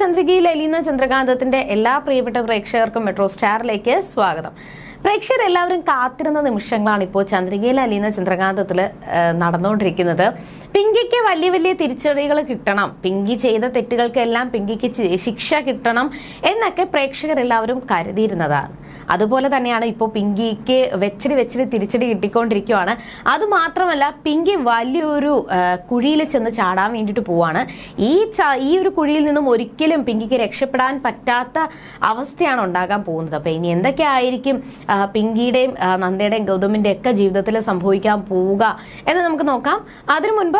ചന്ദ്രികയിൽ എലിയുന്ന ചന്ദ്രകാന്തത്തിന്റെ എല്ലാ പ്രിയപ്പെട്ട പ്രേക്ഷകർക്കും മെട്രോ സ്റ്റാറിലേക്ക് സ്വാഗതം. പ്രേക്ഷകർ എല്ലാവരും കാത്തിരുന്ന നിമിഷങ്ങളാണ് ഇപ്പോൾ ചന്ദ്രികയിൽ അലിയുന്ന ചന്ദ്രകാന്തത്തിൽ നടന്നുകൊണ്ടിരിക്കുന്നത്. പിങ്കിക്ക് വലിയ വലിയ തിരിച്ചടികൾ കിട്ടണം. പിങ്കി ചെയ്ത തെറ്റുകൾക്കെല്ലാം പിങ്കിക്ക് ശിക്ഷ കിട്ടണം എന്നൊക്കെ പ്രേക്ഷകർ എല്ലാവരും കരുതിയിരുന്നതാണ്. അതുപോലെ തന്നെയാണ് ഇപ്പോൾ പിങ്കിക്ക് വെച്ചിരി വെച്ചിരി തിരിച്ചടി കിട്ടിക്കൊണ്ടിരിക്കുകയാണ് അതുമാത്രമല്ല പിങ്കി വലിയൊരു കുഴിയിൽ ചെന്ന് ചാടാൻ വേണ്ടിയിട്ട് പോവാണ്. ഈ ഈ ഒരു കുഴിയിൽ നിന്നും ഒരിക്കലും പിങ്കിക്ക് രക്ഷപ്പെടാൻ പറ്റാത്ത അവസ്ഥയാണ് ഉണ്ടാകാൻ പോകുന്നത്. അപ്പോൾ ഇനി എന്തൊക്കെ ആയിരിക്കും പിങ്കിയുടെയും നന്ദയുടെയും ഗൗതമിന്റെയൊക്കെ ജീവിതത്തിൽ സംഭവിക്കാൻ പോവുക എന്ന് നമുക്ക് നോക്കാം. അതിനു മുൻപ്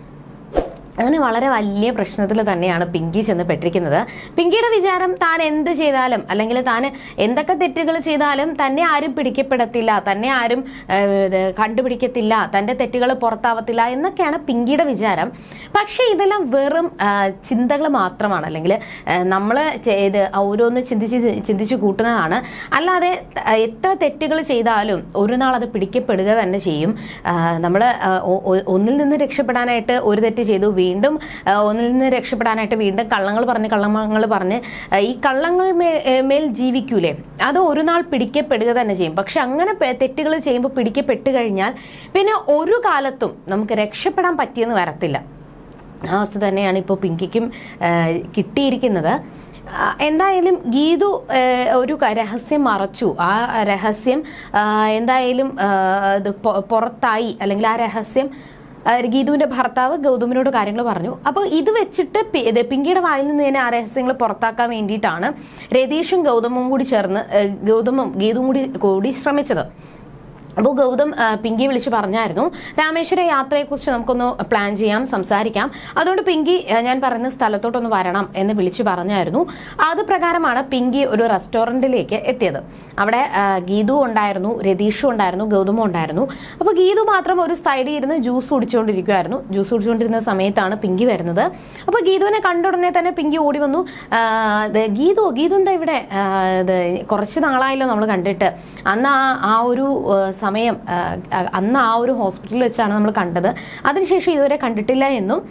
അങ്ങനെ വളരെ വലിയ പ്രശ്നത്തിൽ തന്നെയാണ് പിങ്കി ചെന്ന് പെട്ടിരിക്കുന്നത്. പിങ്കിയുടെ വിചാരം താൻ എന്ത് ചെയ്താലും അല്ലെങ്കിൽ താൻ എന്തൊക്കെ തെറ്റുകൾ ചെയ്താലും തന്നെ ആരും പിടിക്കപ്പെടത്തില്ല തന്നെ ആരും കണ്ടുപിടിക്കത്തില്ല തന്റെ തെറ്റുകൾ പുറത്താവത്തില്ല എന്നൊക്കെയാണ് പിങ്കിയുടെ വിചാരം. പക്ഷേ ഇതെല്ലാം വെറും ചിന്തകൾ മാത്രമാണ്. അല്ലെങ്കിൽ നമ്മൾ ഇത് ഓരോന്ന് ചിന്തിച്ച് ചിന്തിച്ച് കൂട്ടുന്നതാണ്. അല്ലാതെ എത്ര തെറ്റുകൾ ചെയ്താലും ഒരു നാൾ അത് പിടിക്കപ്പെടുക തന്നെ ചെയ്യും. നമ്മൾ ഒന്നിൽ നിന്ന് രക്ഷപ്പെടാനായിട്ട് ഒരു തെറ്റ് ചെയ്തു വീണ്ടും ഒന്നിൽ നിന്ന് രക്ഷപ്പെടാനായിട്ട് വീണ്ടും കള്ളങ്ങൾ പറഞ്ഞ് കള്ളങ്ങൾ പറഞ്ഞ് ഈ കള്ളങ്ങൾ മേൽ ജീവിക്കൂലേ? അത് ഒരു നാൾ പിടിക്കപ്പെടുക തന്നെ ചെയ്യും. പക്ഷെ അങ്ങനെ തെറ്റുകൾ ചെയ്യുമ്പോൾ പിടിക്കപ്പെട്ട് കഴിഞ്ഞാൽ പിന്നെ ഒരു കാലത്തും നമുക്ക് രക്ഷപ്പെടാൻ പറ്റിയെന്ന് വരത്തില്ല. ആ അവസ്ഥ തന്നെയാണ് ഇപ്പോൾ പിങ്കിക്കും കിട്ടിയിരിക്കുന്നത്. എന്തായാലും ഗീതു ഒരു രഹസ്യം മറച്ചു. ആ രഹസ്യം എന്തായാലും പുറത്തായി. അല്ലെങ്കിൽ ആ രഹസ്യം ഗീതുവിന്റെ ഭർത്താവ് ഗൗതമിനോട് കാര്യങ്ങൾ പറഞ്ഞു. അപ്പോൾ ഇത് വെച്ചിട്ട് പിങ്കിയുടെ വായിൽ നിന്ന് തന്നെ ആ രഹസ്യങ്ങൾ പുറത്താക്കാൻ വേണ്ടിയിട്ടാണ് രതീഷും ഗൗതമും കൂടി ചേർന്ന് ഗൗതമും ഗീതുവും കൂടി കൂടി ശ്രമിച്ചത്. അപ്പോൾ ഗൗതം പിങ്കി വിളിച്ച് പറഞ്ഞായിരുന്നു. രാമേശ്വര യാത്രയെക്കുറിച്ച് നമുക്കൊന്ന് പ്ലാൻ ചെയ്യാം സംസാരിക്കാം. അതുകൊണ്ട് പിങ്കി ഞാൻ പറയുന്ന സ്ഥലത്തോട്ടൊന്ന് വരണം എന്ന് വിളിച്ചു പറഞ്ഞായിരുന്നു. അത് പ്രകാരമാണ് പിങ്കി ഒരു റെസ്റ്റോറന്റിലേക്ക് എത്തിയത്. അവിടെ ഗീതു ഉണ്ടായിരുന്നു രതീഷും ഉണ്ടായിരുന്നു ഗൗതമും ഉണ്ടായിരുന്നു. അപ്പോൾ ഗീതു മാത്രം ഒരു സൈഡിൽ ഇരുന്ന് ജ്യൂസ് കുടിച്ചുകൊണ്ടിരിക്കുമായിരുന്നു ജ്യൂസ് കുടിച്ചുകൊണ്ടിരുന്ന സമയത്താണ് പിങ്കി വരുന്നത്. അപ്പോൾ ഗീതുവിനെ കണ്ട ഉടനെ തന്നെ പിങ്കി ഓടി വന്നു. ഗീതു ഗീതു എന്താ ഇവിടെ? കുറച്ച് നാളായല്ലോ നമ്മൾ കണ്ടിട്ട്. അന്ന് ആ ഒരു സമയം അന്ന് ആ ഒരു ഹോസ്പിറ്റലിൽ വെച്ചാണ് നമ്മൾ കണ്ടത്. അതിനുശേഷം ഇതുവരെ കണ്ടിട്ടില്ല എന്നും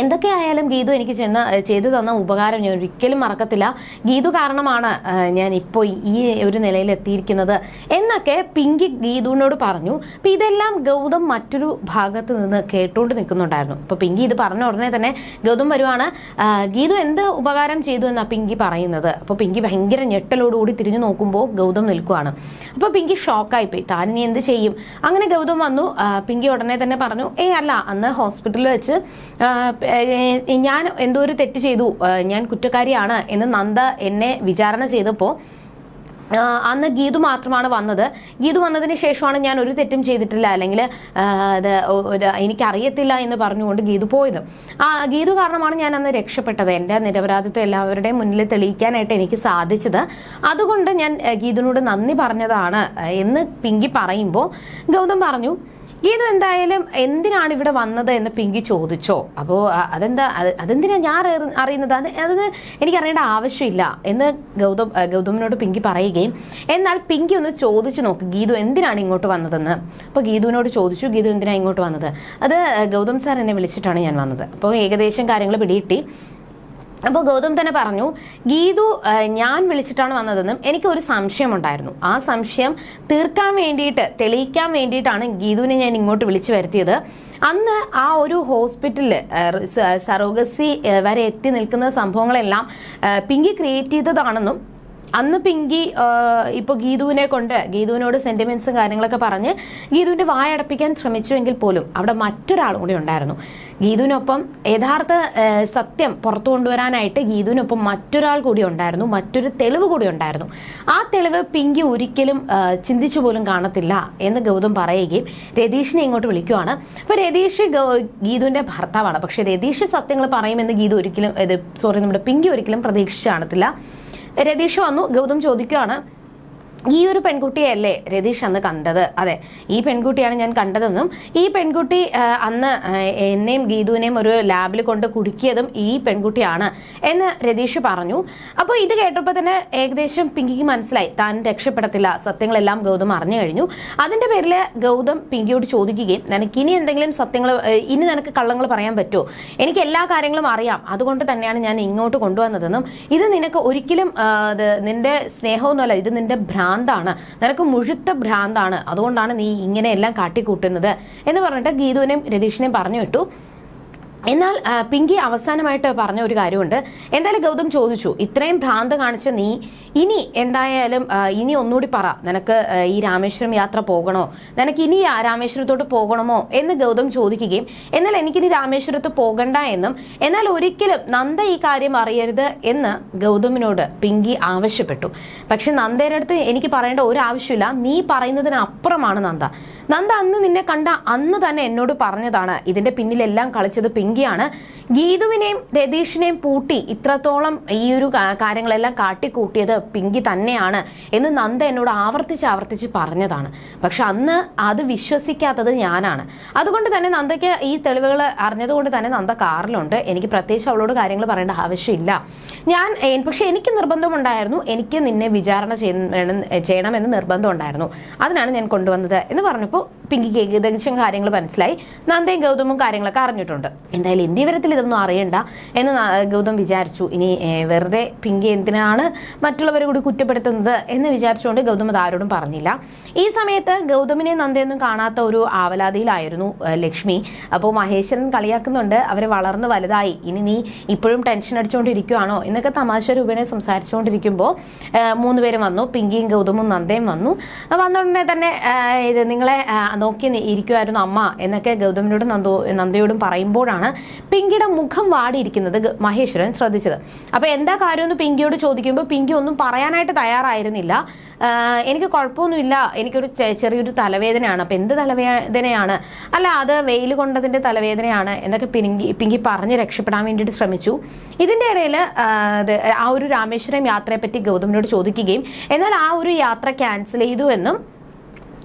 എന്തൊക്കെ ആയാലും ഗീതു എനിക്ക് ചെന്ന് ചെയ്തു തന്ന ഉപകാരം ഞാൻ ഒരിക്കലും മറക്കത്തില്ല. ഗീതു കാരണമാണ് ഞാൻ ഇപ്പോൾ ഈ ഒരു നിലയിൽ എത്തിയിരിക്കുന്നത് എന്നൊക്കെ പിങ്കി ഗീതുവിനോട് പറഞ്ഞു. അപ്പം ഇതെല്ലാം ഗൗതം മറ്റൊരു ഭാഗത്ത് നിന്ന് കേട്ടുകൊണ്ട് നിൽക്കുന്നുണ്ടായിരുന്നു. അപ്പോൾ പിങ്കി ഇത് പറഞ്ഞ ഉടനെ തന്നെ ഗൗതം വരുവാണ്. ഗീതു എന്ത് ഉപകാരം ചെയ്തു എന്നാണ് പിങ്കി പറയുന്നത്? അപ്പോൾ പിങ്കി ഭയങ്കര ഞെട്ടലോടുകൂടി തിരിഞ്ഞു നോക്കുമ്പോൾ ഗൗതം നിൽക്കുവാണ്. അപ്പോൾ പിങ്കി ഷോക്കായിപ്പോയി താൻ ഇനി എന്ത് ചെയ്യും? അങ്ങനെ ഗൗതം വന്നു. പിങ്കി ഉടനെ തന്നെ പറഞ്ഞു ഏ അല്ല അന്ന് ഹോസ്പിറ്റലിൽ വെച്ച് ഞാൻ എന്തോ ഒരു തെറ്റ് ചെയ്തു. ഞാൻ കുറ്റക്കാരിയാണ് എന്ന് നന്ദ എന്നെ വിചാരണ ചെയ്തപ്പോൾ അന്ന് ഗീതു മാത്രമാണ് വന്നത്. ഗീതു വന്നതിന് ശേഷമാണ് ഞാൻ ഒരു തെറ്റും ചെയ്തിട്ടില്ല. അല്ലെങ്കിൽ എനിക്കറിയത്തില്ല എന്ന് പറഞ്ഞുകൊണ്ട് ഗീതു പോയത്. ആ ഗീതു കാരണമാണ് ഞാൻ അന്ന് രക്ഷപ്പെട്ടത്. എന്റെ നിരപരാധിത്വം എല്ലാവരുടെയും മുന്നിൽ തെളിയിക്കാനായിട്ട് എനിക്ക് സാധിച്ചത്. അതുകൊണ്ട് ഞാൻ ഗീതുവിനോട് നന്ദി പറഞ്ഞതാണ് എന്ന് പിങ്കി പറയുമ്പോൾ ഗൗതം പറഞ്ഞു ഗീതു എന്തായാലും എന്തിനാണ് ഇവിടെ വന്നത് എന്ന് പിങ്കി ചോദിച്ചോ? അപ്പോൾ അതെന്താ അത് അതെന്തിനാ ഞാൻ അറി- അറിയുന്നത്? അത് അത് എനിക്ക് അറിയേണ്ട ആവശ്യമില്ല എന്ന് ഗൗതം ഗൗതമിനോട് പിങ്കി പറയുകയും എന്നാൽ പിങ്കി ഒന്ന് ചോദിച്ചു നോക്ക് ഗീതു എന്തിനാണ് ഇങ്ങോട്ട് വന്നതെന്ന്? അപ്പോൾ ഗീതുവിനോട് ചോദിച്ചു ഗീതു എന്തിനാണ് ഇങ്ങോട്ട് വന്നത്? അത് ഗൗതം സാർ എന്നെ വിളിച്ചിട്ടാണ് ഞാൻ വന്നത്. അപ്പോൾ ഏകദേശം കാര്യങ്ങൾ പിടികിട്ടി. അപ്പോൾ ഗൗതം തന്നെ പറഞ്ഞു ഗീതു ഞാൻ വിളിച്ചിട്ടാണ് വന്നതെന്നും എനിക്ക് ഒരു സംശയമുണ്ടായിരുന്നു. ആ സംശയം തീർക്കാൻ വേണ്ടിയിട്ട് തെളിയിക്കാൻ വേണ്ടിയിട്ടാണ് ഗീതുവിനെ ഞാൻ ഇങ്ങോട്ട് വിളിച്ചു വരുത്തിയത്. അന്ന് ആ ഒരു ഹോസ്പിറ്റലിൽ സറോഗസി വരെ എത്തി നിൽക്കുന്ന സംഭവങ്ങളെല്ലാം പിങ്കി ക്രിയേറ്റ് ചെയ്തതാണെന്നും അന്ന് പിങ്കി ഇപ്പോൾ ഗീതുവിനെ കൊണ്ട് ഗീതുവിനോട് സെന്റിമെന്റ്സും കാര്യങ്ങളൊക്കെ പറഞ്ഞ് ഗീതുവിന്റെ വായടപ്പിക്കാൻ ശ്രമിച്ചുവെങ്കിൽ പോലും അവിടെ മറ്റൊരാളും കൂടി ഉണ്ടായിരുന്നു. ഗീതുവിനൊപ്പം യഥാർത്ഥ സത്യം പുറത്തു കൊണ്ടുവരാനായിട്ട് ഗീതുവിനൊപ്പം മറ്റൊരാൾ കൂടി ഉണ്ടായിരുന്നു മറ്റൊരു തെളിവ് കൂടി ഉണ്ടായിരുന്നു. ആ തെളിവ് പിങ്കി ഒരിക്കലും ചിന്തിച്ചു പോലും കാണത്തില്ല എന്ന് ഗൗതം പറയുകയും രതീഷിനെ ഇങ്ങോട്ട് വിളിക്കുവാണ്. അപ്പോൾ രതീഷ് ഗീതുവിന്റെ ഭർത്താവാണ്. പക്ഷെ രതീഷ് സത്യങ്ങൾ പറയുമെന്ന് ഗീതു ഒരിക്കലും സോറി നമ്മുടെ പിങ്കി ഒരിക്കലും പ്രതീക്ഷിച്ചു കാണത്തില്ല. രതീഷ് വന്നു ഗൗതം ചോദിക്കുകയാണ്. ഈ ഒരു പെൺകുട്ടിയല്ലേ രതീഷ് അന്ന് കണ്ടത്? അതെ ഈ പെൺകുട്ടിയാണ് ഞാൻ കണ്ടതെന്നും ഈ പെൺകുട്ടി അന്ന് എന്നെയും ഗീതുവിനെയും ഒരു ലാബിൽ കൊണ്ട് കുടുക്കിയതും ഈ പെൺകുട്ടിയാണ് എന്ന് രതീഷ് പറഞ്ഞു. അപ്പോൾ ഇത് കേട്ടപ്പോൾ തന്നെ ഏകദേശം പിങ്കിക്ക് മനസ്സിലായി. താൻ രക്ഷപ്പെടത്തില്ല. സത്യങ്ങളെല്ലാം ഗൗതം അറിഞ്ഞു കഴിഞ്ഞു. അതിന്റെ പേരിൽ ഗൗതം പിങ്കിയോട് ചോദിക്കുകയും നിനക്ക് ഇനി എന്തെങ്കിലും സത്യങ്ങൾ ഇനി നിനക്ക് കള്ളങ്ങൾ പറയാൻ പറ്റുമോ? എനിക്ക് എല്ലാ കാര്യങ്ങളും അറിയാം. അതുകൊണ്ട് തന്നെയാണ് ഞാൻ ഇങ്ങോട്ട് കൊണ്ടുവന്നതെന്നും ഇത് നിനക്ക് ഒരിക്കലും നിന്റെ സ്നേഹമൊന്നുമല്ല ഇത് നിന്റെ ഭ്രാന്താണ്. നിനക്ക് മുഴുത്ത ഭ്രാന്താണ്. അതുകൊണ്ടാണ് നീ ഇങ്ങനെയെല്ലാം കാട്ടിക്കൂട്ടുന്നത്. എന്ന് പറഞ്ഞിട്ട് ഗീതുവിനെയും രതീഷിനെയും പറഞ്ഞു വിട്ടു. എന്നാൽ പിങ്കി അവസാനമായിട്ട് പറഞ്ഞ ഒരു കാര്യമുണ്ട്. എന്തായാലും ഗൗതം ചോദിച്ചു ഇത്രയും ഭ്രാന്ത് കാണിച്ച നീ ഇനി എന്തായാലും ഇനി ഒന്നുകൂടി പറ. നിനക്ക് ഈ രാമേശ്വരം യാത്ര പോകണോ? നിനക്ക് ഇനി രാമേശ്വരത്തോട്ട് പോകണമോ? എന്ന് ഗൗതം ചോദിക്കുകയും എന്നാൽ എനിക്കിനി രാമേശ്വരത്ത് പോകണ്ട എന്നും എന്നാൽ ഒരിക്കലും നന്ദ ഈ കാര്യം അറിയരുത് എന്ന് ഗൗതമിനോട് പിങ്കി ആവശ്യപ്പെട്ടു. പക്ഷെ നന്ദയുടെ അടുത്ത് എനിക്ക് പറയേണ്ട ഒരു ആവശ്യമില്ല. നീ പറയുന്നതിന് അപ്പുറമാണ് നന്ദ. നന്ദ അന്ന് നിന്നെ കണ്ട അന്ന് തന്നെ എന്നോട് പറഞ്ഞതാണ്. ഇതിന്റെ പിന്നിലെല്ലാം കളിച്ചത് പിങ്കിയാണ് ഗീതുവിനെയും രതീഷിനെയും പൂട്ടി ഇത്രത്തോളം ഈ ഒരു കാര്യങ്ങളെല്ലാം കാട്ടിക്കൂട്ടിയത് പിങ്കി തന്നെയാണ് എന്ന് നന്ദ എന്നോട് ആവർത്തിച്ച് ആവർത്തിച്ച് പറഞ്ഞതാണ്. പക്ഷെ അന്ന് അത് വിശ്വസിക്കാത്തത് ഞാനാണ്. അതുകൊണ്ട് തന്നെ നന്ദയ്ക്ക് ഈ തെളിവുകൾ അറിഞ്ഞതുകൊണ്ട് തന്നെ നന്ദ കാറിലുണ്ട്. എനിക്ക് പ്രത്യേകിച്ച് അവളോട് കാര്യങ്ങൾ പറയേണ്ട ആവശ്യമില്ല. ഞാൻ പക്ഷെ എനിക്ക് നിർബന്ധമുണ്ടായിരുന്നു എനിക്ക് നിന്നെ വിചാരണ ചെയ്യണം- ചെയ്യണമെന്ന് നിർബന്ധമുണ്ടായിരുന്നു അതിനാണ് ഞാൻ കൊണ്ടുവന്നത് എന്ന് പറഞ്ഞപ്പോൾ പിങ്കിക്ക് ഏകദേശം കാര്യങ്ങൾ മനസ്സിലായി. നന്ദയും ഗൗതമും കാര്യങ്ങളൊക്കെ അറിഞ്ഞിട്ടുണ്ട്. എന്തായാലും ഇന്ത്യ വിവരത്തിൽ ഇതൊന്നും അറിയണ്ട എന്ന് ഗൗതം വിചാരിച്ചു. ഇനി വെറുതെ പിങ്കി എന്തിനാണ് മറ്റുള്ളവരെ കൂടി കുറ്റപ്പെടുത്തുന്നത് എന്ന് വിചാരിച്ചുകൊണ്ട് ഗൗതം അത് ആരോടും പറഞ്ഞില്ല. ഈ സമയത്ത് ഗൗതമിനെ നന്ദയൊന്നും കാണാത്ത ഒരു ആവലാതിയിലായിരുന്നു ലക്ഷ്മി. അപ്പോൾ മഹേശ്വരൻ കളിയാക്കുന്നുണ്ട്. അവരെ വളർന്ന് വലുതായി. ഇനി നീ ഇപ്പോഴും ടെൻഷൻ അടിച്ചുകൊണ്ടിരിക്കുവാണോ? എന്നൊക്കെ തമാശ രൂപേണെ സംസാരിച്ചുകൊണ്ടിരിക്കുമ്പോൾ മൂന്ന് പേരും വന്നു. പിങ്കിയും ഗൗതമും നന്ദയും വന്നു. വന്ന ഉടനെ തന്നെ ഇത് നിങ്ങളെ നോക്കി ഇരിക്കുമായിരുന്നു അമ്മ എന്നൊക്കെ ഗൗതമിനോടും നന്ദോ നന്ദയോടും പറയുമ്പോഴാണ് പിങ്കിയുടെ മുഖം വാടിയിരിക്കുന്നത് മഹേശ്വരൻ ശ്രദ്ധിച്ചത്. അപ്പൊ എന്താ കാര്യമെന്ന് പിങ്കിയോട് ചോദിക്കുമ്പോൾ പിങ്കി ഒന്നും പറയാനായിട്ട് തയ്യാറായിരുന്നില്ല. എനിക്ക് കുഴപ്പമൊന്നുമില്ല. എനിക്കൊരു ചെറിയൊരു തലവേദനയാണ്. അപ്പോൾ എന്ത് തലവേദനയാണ്? അല്ല അത് വെയിൽ കൊണ്ടതിന്റെ തലവേദനയാണ് എന്നൊക്കെ പിങ്കി പിങ്കി പറഞ്ഞ് രക്ഷപ്പെടാൻ വേണ്ടിയിട്ട് ശ്രമിച്ചു. ഇതിന്റെ ഇടയിൽ ആ ഒരു രാമേശ്വരം യാത്രയെപ്പറ്റി ഗൗതമിനോട് ചോദിക്കുകയും എന്നാൽ ആ ഒരു യാത്ര ക്യാൻസൽ ചെയ്തു എന്നും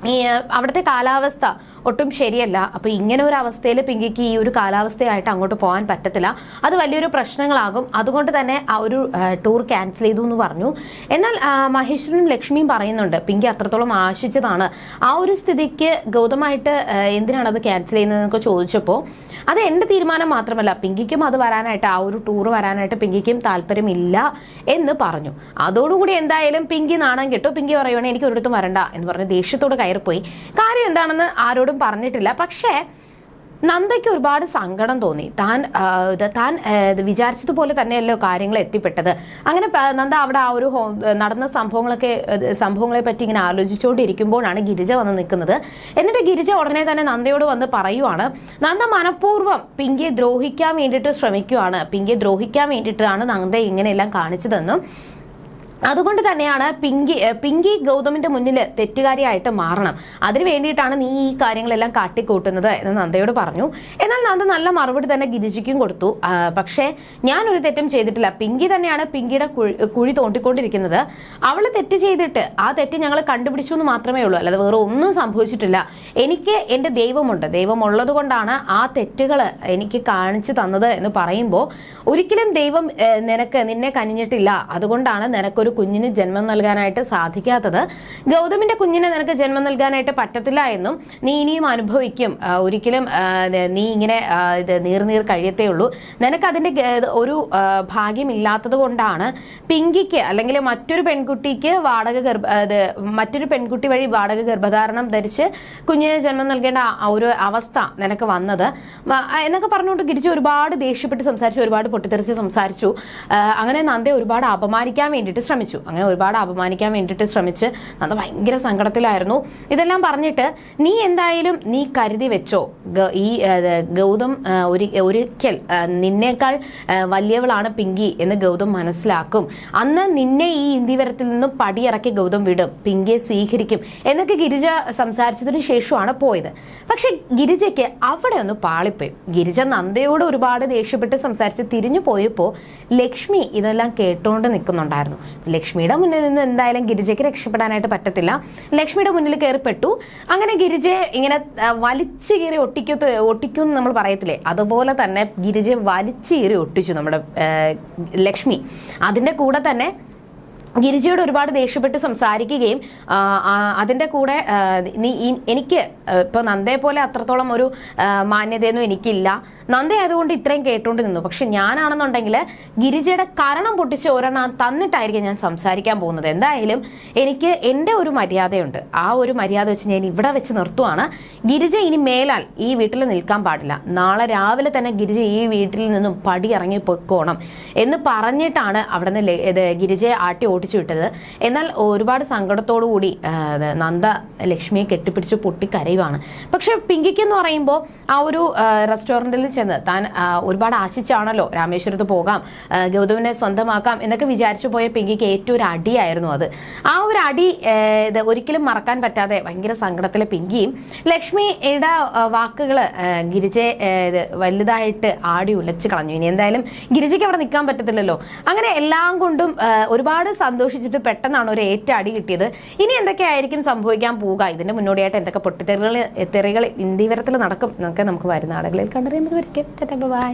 ഈ അവിടുത്തെ കാലാവസ്ഥ ഒട്ടും ശരിയല്ല. അപ്പൊ ഇങ്ങനെ ഒരു അവസ്ഥയിൽ പിങ്കിക്ക് ഈ ഒരു കാലാവസ്ഥയായിട്ട് അങ്ങോട്ട് പോകാൻ പറ്റത്തില്ല. അത് വലിയൊരു പ്രശ്നങ്ങളാകും. അതുകൊണ്ട് തന്നെ ആ ഒരു ടൂർ ക്യാൻസൽ ചെയ്തു എന്ന് പറഞ്ഞു. എന്നാൽ മഹേശ്വരനും ലക്ഷ്മിയും പറയുന്നുണ്ട് പിങ്കി അത്രത്തോളം ആശിച്ചതാണ്. ആ ഒരു സ്ഥിതിക്ക് ഗൗതമായിട്ട് എന്തിനാണ് അത് ക്യാൻസൽ ചെയ്യുന്നതെന്നൊക്കെ ചോദിച്ചപ്പോൾ അത് എന്റെ തീരുമാനം മാത്രമല്ല പിങ്കിക്കും അത് വരാനായിട്ട് ആ ഒരു ടൂർ വരാനായിട്ട് പിങ്കിക്കും താല്പര്യമില്ല എന്ന് പറഞ്ഞു. അതോടുകൂടി എന്തായാലും പിങ്കി നാണം കിട്ടും. പിങ്കി പറയുവാണെങ്കിൽ എനിക്ക് ഒരിടത്തും വരണ്ട എന്ന് പറഞ്ഞ് ദേഷ്യത്തോട് കയറിപ്പോയി. കാര്യം എന്താണെന്ന് ആരോടും പറഞ്ഞിട്ടില്ല. പക്ഷേ നന്ദയ്ക്ക് ഒരുപാട് സങ്കടം തോന്നി. താൻ താൻ വിചാരിച്ചതുപോലെ തന്നെയല്ലോ കാര്യങ്ങൾ എത്തിപ്പെട്ടത്. അങ്ങനെ നന്ദ അവിടെ ആ ഒരു നടന്ന സംഭവങ്ങളൊക്കെ സംഭവങ്ങളെ പറ്റി ഇങ്ങനെ ആലോചിച്ചുകൊണ്ടിരിക്കുമ്പോഴാണ് ഗിരിജ വന്ന് നിൽക്കുന്നത്. എന്നിട്ട് ഗിരിജ ഉടനെ തന്നെ നന്ദയോട് വന്ന് പറയുവാണ് നന്ദ മനഃപൂർവം പിങ്കിയെ ദ്രോഹിക്കാൻ വേണ്ടിയിട്ട് ശ്രമിക്കുവാണ്. പിങ്കിയെ ദ്രോഹിക്കാൻ വേണ്ടിയിട്ടാണ് നന്ദ ഇങ്ങനെയെല്ലാം കാണിച്ചതെന്നും അതുകൊണ്ട് തന്നെയാണ് പിങ്കി പിങ്കി ഗൗതമിന്റെ മുന്നിൽ തെറ്റുകാരിയായിട്ട് മാറണം. അതിനു വേണ്ടിയിട്ടാണ് നീ ഈ കാര്യങ്ങളെല്ലാം കാട്ടിക്കൂട്ടുന്നത് എന്ന് നന്ദയോട് പറഞ്ഞു. എന്നാൽ നന്ദ നല്ല മറുപടി തന്നെ ഗിരിജിക്കും കൊടുത്തു. പക്ഷേ ഞാൻ ഒരു തെറ്റും ചെയ്തിട്ടില്ല. പിങ്കി തന്നെയാണ് പിങ്കിയുടെ കുഴി- തോണ്ടിക്കൊണ്ടിരിക്കുന്നത്. അവൾ തെറ്റ് ചെയ്തിട്ട് ആ തെറ്റ് ഞങ്ങൾ കണ്ടുപിടിച്ചു എന്ന് മാത്രമേ ഉള്ളൂ. അല്ലാതെ വേറെ ഒന്നും സംഭവിച്ചിട്ടില്ല. എനിക്ക് എന്റെ ദൈവമുണ്ട്. ദൈവം ഉള്ളത് കൊണ്ടാണ് ആ തെറ്റുകൾ എനിക്ക് കാണിച്ചു തന്നത് എന്ന് പറയുമ്പോൾ ഒരിക്കലും ദൈവം നിനക്ക് നിന്നെ കനിഞ്ഞിട്ടില്ല. അതുകൊണ്ടാണ് നിനക്കൊരു കുഞ്ഞിന് ജന്മം നൽകാനായിട്ട് സാധിക്കാത്തത്. ഗൗതമിന്റെ കുഞ്ഞിനെ നിനക്ക് ജന്മം നൽകാനായിട്ട് പറ്റത്തില്ല എന്നും നീ ഇനിയും അനുഭവിക്കും. ഒരിക്കലും നീ ഇങ്ങനെ നീർനീർ കഴിയത്തേ ഉള്ളൂ. നിനക്ക് അതിന്റെ ഒരു ഭാഗ്യമില്ലാത്തത് കൊണ്ടാണ് പിങ്കിക്ക് അല്ലെങ്കിൽ മറ്റൊരു പെൺകുട്ടിക്ക് വാടക ഗർഭ മറ്റൊരു പെൺകുട്ടി വഴി വാടക ഗർഭധാരണം ധരിച്ച് കുഞ്ഞിന് ജന്മം നൽകേണ്ട ഒരു അവസ്ഥ നിനക്ക് വന്നത്. എന്നൊക്കെ പറഞ്ഞുകൊണ്ട് ഗിരിജ ഒരുപാട് ദേഷ്യപ്പെട്ട് സംസാരിച്ചു ഒരുപാട് പൊട്ടിത്തെറിച്ച് സംസാരിച്ചു. അങ്ങനെ നന്ദയെ ഒരുപാട് അപമാനിക്കാൻ വേണ്ടിയിട്ട് ശ്രമിച്ചു. അങ്ങനെ ഒരുപാട് അപമാനിക്കാൻ വേണ്ടിയിട്ട് ശ്രമിച്ച് നന്ദ ഭയങ്കര സങ്കടത്തിലായിരുന്നു. ഇതെല്ലാം പറഞ്ഞിട്ട് നീ എന്തായാലും നീ കരുതി വെച്ചോ. ഈ ഗൗതം ഒരു ഒരിക്കൽ നിന്നേക്കാൾ വലിയവളാണ് പിങ്കി എന്ന് ഗൗതം മനസ്സിലാക്കും. അന്ന് നിന്നെ ഈ ഇന്ദിവരത്തിൽ നിന്നും പടിയിറക്കി ഗൗതം വിടും. പിങ്കിയെ സ്വീകരിക്കും. എന്നൊക്കെ ഗിരിജ സംസാരിച്ചതിന് ശേഷമാണ് പോയത്. പക്ഷെ ഗിരിജയ്ക്ക് അവിടെ ഒന്ന് പാളിപ്പോയി. ഗിരിജ നന്ദയോട് ഒരുപാട് ദേഷ്യപ്പെട്ട് സംസാരിച്ച് തിരിഞ്ഞു പോയപ്പോൾ ലക്ഷ്മി ഇതെല്ലാം കേട്ടോണ്ട് നിൽക്കുന്നുണ്ടായിരുന്നു ലക്ഷ്മിയുടെ മുന്നിൽ നിന്ന് എന്തായാലും ഗിരിജയ്ക്ക് രക്ഷപ്പെടാനായിട്ട് പറ്റത്തില്ല. ലക്ഷ്മിയുടെ മുന്നിൽ കയറിപ്പെട്ടു. അങ്ങനെ ഗിരിജയെ ഇങ്ങനെ വലിച്ചു കീറി ഒട്ടിക്കത്ത് ഒട്ടിക്കും എന്ന് നമ്മൾ പറയത്തില്ലേ? അതുപോലെ തന്നെ ഗിരിജയെ വലിച്ചു കീറി ഒട്ടിച്ചു നമ്മുടെ ലക്ഷ്മി. അതിന്റെ കൂടെ തന്നെ ഗിരിജയോട് ഒരുപാട് ദേഷ്യപ്പെട്ട് സംസാരിക്കുകയും അതിന്റെ കൂടെ നീ എനിക്ക് ഇപ്പോൾ ഇപ്പൊ നന്ദയെ പോലെ അത്രത്തോളം ഒരു മാന്യതയൊന്നും എനിക്കില്ല. നന്ദ ആയതുകൊണ്ട് ഇത്രയും കേട്ടുകൊണ്ട് നിന്നു. പക്ഷെ ഞാനാണെന്നുണ്ടെങ്കിൽ ഗിരിജയുടെ കരണം പൊട്ടിച്ച് ഒരെണ്ണം തന്നിട്ടായിരിക്കും ഞാൻ സംസാരിക്കാൻ പോകുന്നത്. എന്തായാലും എനിക്ക് എന്റെ ഒരു മര്യാദയുണ്ട്. ആ ഒരു മര്യാദ വെച്ച് ഞാൻ ഇവിടെ വെച്ച് നിർത്തുവാണ്. ഗിരിജ ഇനി മേലാൽ ഈ വീട്ടിൽ നിൽക്കാൻ പാടില്ല. നാളെ രാവിലെ തന്നെ ഗിരിജ ഈ വീട്ടിൽ നിന്നും പടി ഇറങ്ങി പൊക്കോണം എന്ന് പറഞ്ഞിട്ടാണ് അവിടെ നിന്ന് ഗിരിജയെ ആട്ടി ഓടിച്ചു വിട്ടത്. എന്നാൽ ഒരുപാട് സങ്കടത്തോടു കൂടി നന്ദ ലക്ഷ്മിയെ കെട്ടിപ്പിടിച്ച് പൊട്ടി കരയുവാണ്. പക്ഷെ പിങ്കിക്ക് എന്ന് പറയുമ്പോൾ ആ ഒരു റെസ്റ്റോറന്റിൽ ചെന്ന് താൻ ഒരുപാട് ആശിച്ചാണല്ലോ രാമേശ്വരത്ത് പോകാം ഗൗതമിനെ സ്വന്തമാക്കാം എന്നൊക്കെ വിചാരിച്ചു പോയ പിങ്കിക്ക് ഏറ്റവും ഒരു അടിയായിരുന്നു അത്. ആ ഒരു അടി ഇത് ഒരിക്കലും മറക്കാൻ പറ്റാതെ ഭയങ്കര സങ്കടത്തിലെ പിങ്കിയും ലക്ഷ്മിയുടെ വാക്കുകൾ ഗിരിജയെ വലുതായിട്ട് ആടി ഉലച്ച് കളഞ്ഞു. ഇനി എന്തായാലും ഗിരിജയ്ക്ക് അവിടെ നിൽക്കാൻ പറ്റത്തില്ലല്ലോ. അങ്ങനെ എല്ലാം കൊണ്ടും ഒരുപാട് സന്തോഷിച്ചിട്ട് പെട്ടെന്നാണ് ഒരു ഏറ്റ അടി കിട്ടിയത്. ഇനി എന്തൊക്കെയായിരിക്കും സംഭവിക്കാൻ പോവുക? ഇതിന്റെ മുന്നോടിയായിട്ട് എന്തൊക്കെ പൊട്ടിത്തെറികൾ തെറികൾ ഇന്ത്യവരത്തിൽ നടക്കും എന്നൊക്കെ നമുക്ക് വരുന്ന ആളുകളിൽ കണ്ടറിയുമ്പോൾ വരയ്ക്കും ബൈ